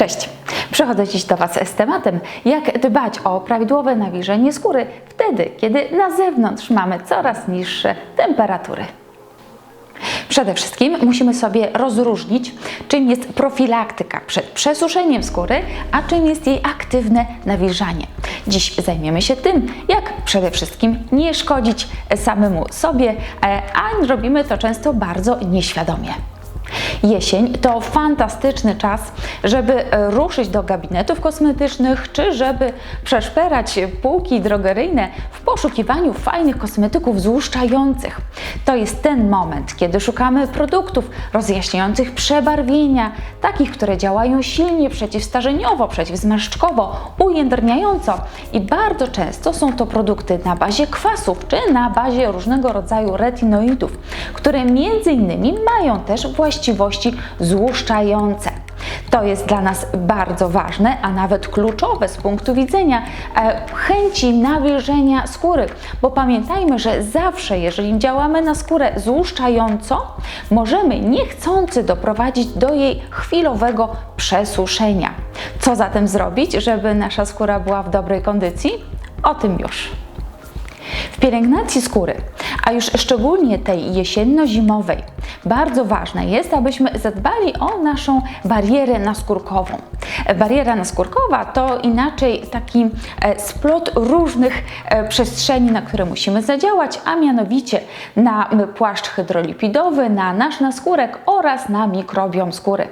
Cześć! Przychodzę dziś do Was z tematem, jak dbać o prawidłowe nawilżenie skóry wtedy, kiedy na zewnątrz mamy coraz niższe temperatury. Przede wszystkim musimy sobie rozróżnić, czym jest profilaktyka przed przesuszeniem skóry, a czym jest jej aktywne nawilżanie. Dziś zajmiemy się tym, jak przede wszystkim nie szkodzić samemu sobie, e, a robimy to często bardzo nieświadomie. Jesień to fantastyczny czas, żeby e, ruszyć do gabinetów kosmetycznych, czy żeby przeszperać półki drogeryjne w poszukiwaniu fajnych kosmetyków złuszczających. To jest ten moment, kiedy szukamy produktów rozjaśniających przebarwienia, takich, które działają silnie przeciwstarzeniowo, przeciwzmarszczkowo, ujędrniająco i bardzo często są to produkty na bazie kwasów, czy na bazie różnego rodzaju retinoidów, które między innymi mają też właściwości złuszczające. To jest dla nas bardzo ważne, a nawet kluczowe z punktu widzenia e, chęci nawilżenia skóry, bo pamiętajmy, że zawsze, jeżeli działamy na skórę złuszczająco, możemy niechcący doprowadzić do jej chwilowego przesuszenia. Co zatem zrobić, żeby nasza skóra była w dobrej kondycji? O tym już. W pielęgnacji skóry, a już szczególnie tej jesienno-zimowej, bardzo ważne jest, abyśmy zadbali o naszą barierę naskórkową. Bariera naskórkowa to inaczej taki e, splot różnych e, przestrzeni, na które musimy zadziałać, a mianowicie na płaszcz hydrolipidowy, na nasz naskórek oraz na mikrobiom skóry.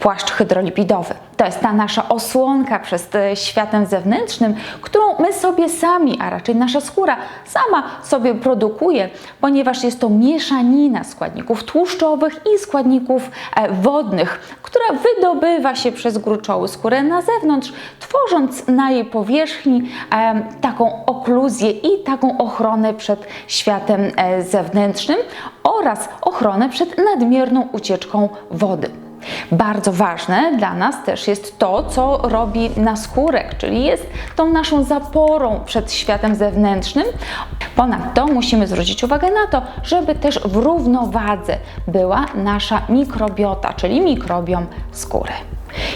Płaszcz hydrolipidowy to jest ta nasza osłonka przed e, światem zewnętrznym, którą my sobie sami, a raczej nasza skóra sama sobie produkuje, ponieważ jest to mieszanina składników tłuszczowych i składników wodnych, która wydobywa się przez gruczoły skórę na zewnątrz, tworząc na jej powierzchni e, taką okluzję i taką ochronę przed światem e, zewnętrznym oraz ochronę przed nadmierną ucieczką wody. Bardzo ważne dla nas też jest to, co robi naskórek, czyli jest tą naszą zaporą przed światem zewnętrznym. Ponadto musimy zwrócić uwagę na to, żeby też w równowadze była nasza mikrobiota, czyli mikrobiom skóry.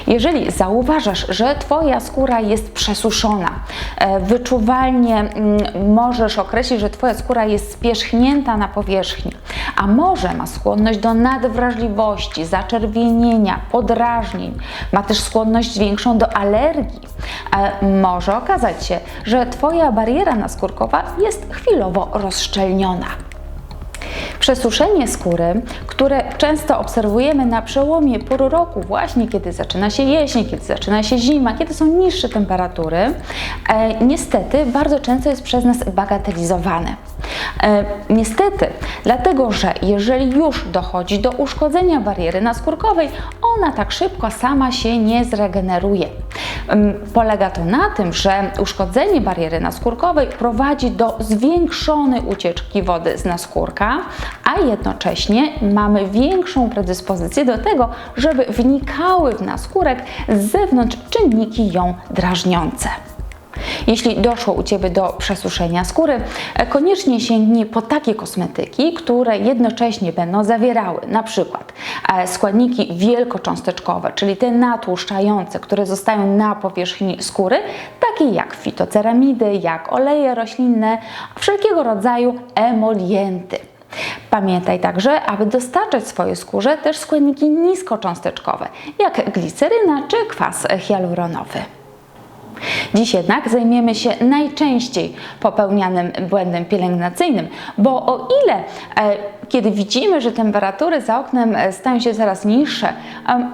Jeżeli zauważasz, że Twoja skóra jest przesuszona, e, wyczuwalnie mm, możesz określić, że Twoja skóra jest spierzchnięta na powierzchni, a może ma skłonność do nadwrażliwości, zaczerwienienia, podrażnień, ma też skłonność większą do alergii, e, może okazać się, że Twoja bariera naskórkowa jest chwilowo rozszczelniona. Przesuszenie skóry, które często obserwujemy na przełomie pór roku, właśnie kiedy zaczyna się jesień, kiedy zaczyna się zima, kiedy są niższe temperatury, e, niestety bardzo często jest przez nas bagatelizowane. E, niestety, dlatego że jeżeli już dochodzi do uszkodzenia bariery naskórkowej, ona tak szybko sama się nie zregeneruje. Polega to na tym, że uszkodzenie bariery naskórkowej prowadzi do zwiększonej ucieczki wody z naskórka, a jednocześnie mamy większą predyspozycję do tego, żeby wnikały w naskórek z zewnątrz czynniki ją drażniące. Jeśli doszło u Ciebie do przesuszenia skóry, e, koniecznie sięgnij po takie kosmetyki, które jednocześnie będą zawierały na przykład e, składniki wielkocząsteczkowe, czyli te natłuszczające, które zostają na powierzchni skóry, takie jak fitoceramidy, jak oleje roślinne, wszelkiego rodzaju emolienty. Pamiętaj także, aby dostarczać swojej skórze też składniki niskocząsteczkowe, jak gliceryna czy kwas hialuronowy. Dziś jednak zajmiemy się najczęściej popełnianym błędem pielęgnacyjnym, bo o ile e, kiedy widzimy, że temperatury za oknem e, stają się coraz niższe,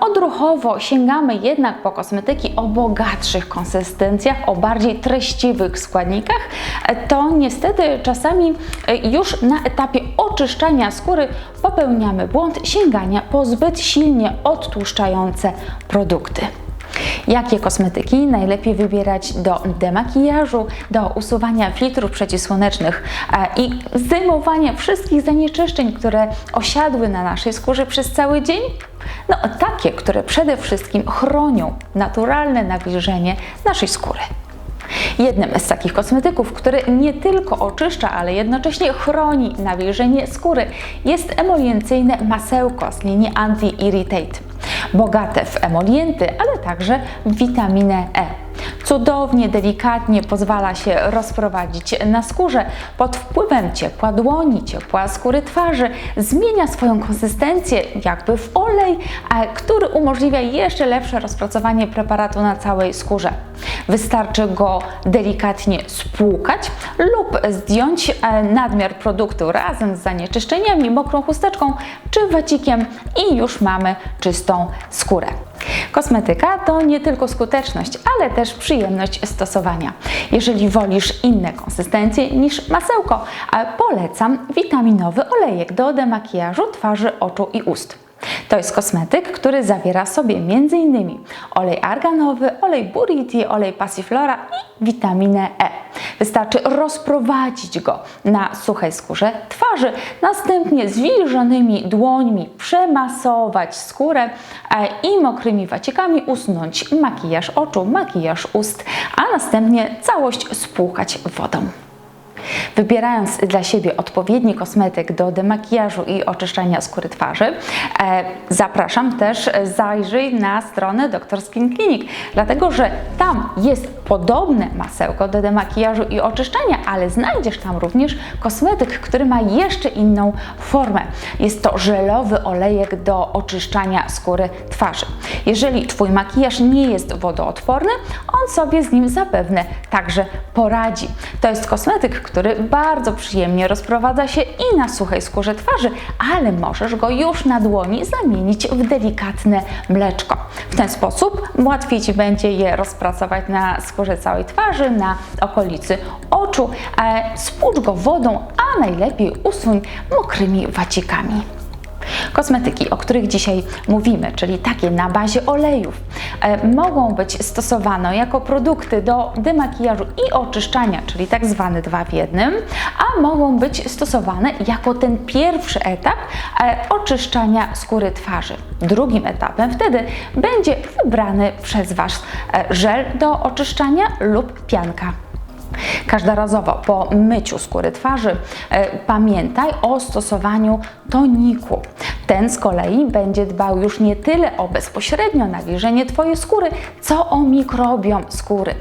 odruchowo sięgamy jednak po kosmetyki o bogatszych konsystencjach, o bardziej treściwych składnikach, e, to niestety czasami już na etapie oczyszczania skóry popełniamy błąd sięgania po zbyt silnie odtłuszczające produkty. Jakie kosmetyki najlepiej wybierać do demakijażu, do usuwania filtrów przeciwsłonecznych e, i zdejmowania wszystkich zanieczyszczeń, które osiadły na naszej skórze przez cały dzień? No, takie, które przede wszystkim chronią naturalne nawilżenie naszej skóry. Jednym z takich kosmetyków, który nie tylko oczyszcza, ale jednocześnie chroni nawilżenie skóry, jest emoliencyjne masełko z linii Anti-Irritate bogate w emolienty, ale także witaminę E. Cudownie, delikatnie pozwala się rozprowadzić na skórze pod wpływem ciepła dłoni, ciepła skóry twarzy. Zmienia swoją konsystencję jakby w olej, który umożliwia jeszcze lepsze rozpracowanie preparatu na całej skórze. Wystarczy go delikatnie spłukać lub zdjąć e, nadmiar produktu razem z zanieczyszczeniami, mokrą chusteczką czy wacikiem i już mamy czystą skórę. Kosmetyka to nie tylko skuteczność, ale też przyjemność stosowania. Jeżeli wolisz inne konsystencje niż masełko, polecam witaminowy olejek do demakijażu twarzy, oczu i ust. To jest kosmetyk, który zawiera sobie m.in. olej arganowy, olej buriti, olej passiflora i witaminę E. Wystarczy rozprowadzić go na suchej skórze twarzy, następnie zwilżonymi dłońmi przemasować skórę e, i mokrymi waciekami usunąć makijaż oczu, makijaż ust, a następnie całość spłukać wodą. Wybierając dla siebie odpowiedni kosmetyk do demakijażu i oczyszczania skóry twarzy, e, zapraszam też e, zajrzyj na stronę Dr. Skin Clinic, dlatego że tam jest podobne masełko do demakijażu i oczyszczania, ale znajdziesz tam również kosmetyk, który ma jeszcze inną formę. Jest to żelowy olejek do oczyszczania skóry twarzy. Jeżeli Twój makijaż nie jest wodoodporny, on sobie z nim zapewne także poradzi. To jest kosmetyk, który bardzo przyjemnie rozprowadza się i na suchej skórze twarzy, ale możesz go już na dłoni zamienić w delikatne mleczko. W ten sposób łatwiej Ci będzie je rozpracować na skórze całej twarzy, na okolicy oczu. E, Spłucz go wodą, a najlepiej usuń mokrymi wacikami. Kosmetyki, o których dzisiaj mówimy, czyli takie na bazie olejów, e, mogą być stosowane jako produkty do demakijażu i oczyszczania, czyli tak zwane dwa w jednym, a mogą być stosowane jako ten pierwszy etap e, oczyszczania skóry twarzy. Drugim etapem wtedy będzie wybrany przez Was e, żel do oczyszczania lub pianka. Każdorazowo po myciu skóry twarzy e, pamiętaj o stosowaniu toniku. Ten z kolei będzie dbał już nie tyle o bezpośrednio nawilżenie Twojej skóry, co o mikrobiom skóry.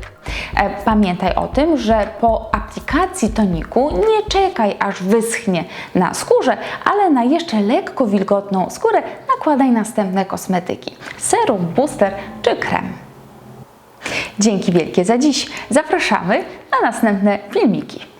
E, Pamiętaj o tym, że po aplikacji toniku nie czekaj aż wyschnie na skórze, ale na jeszcze lekko wilgotną skórę nakładaj następne kosmetyki: serum, booster czy krem. Dzięki wielkie za dziś. Zapraszamy na następne filmiki.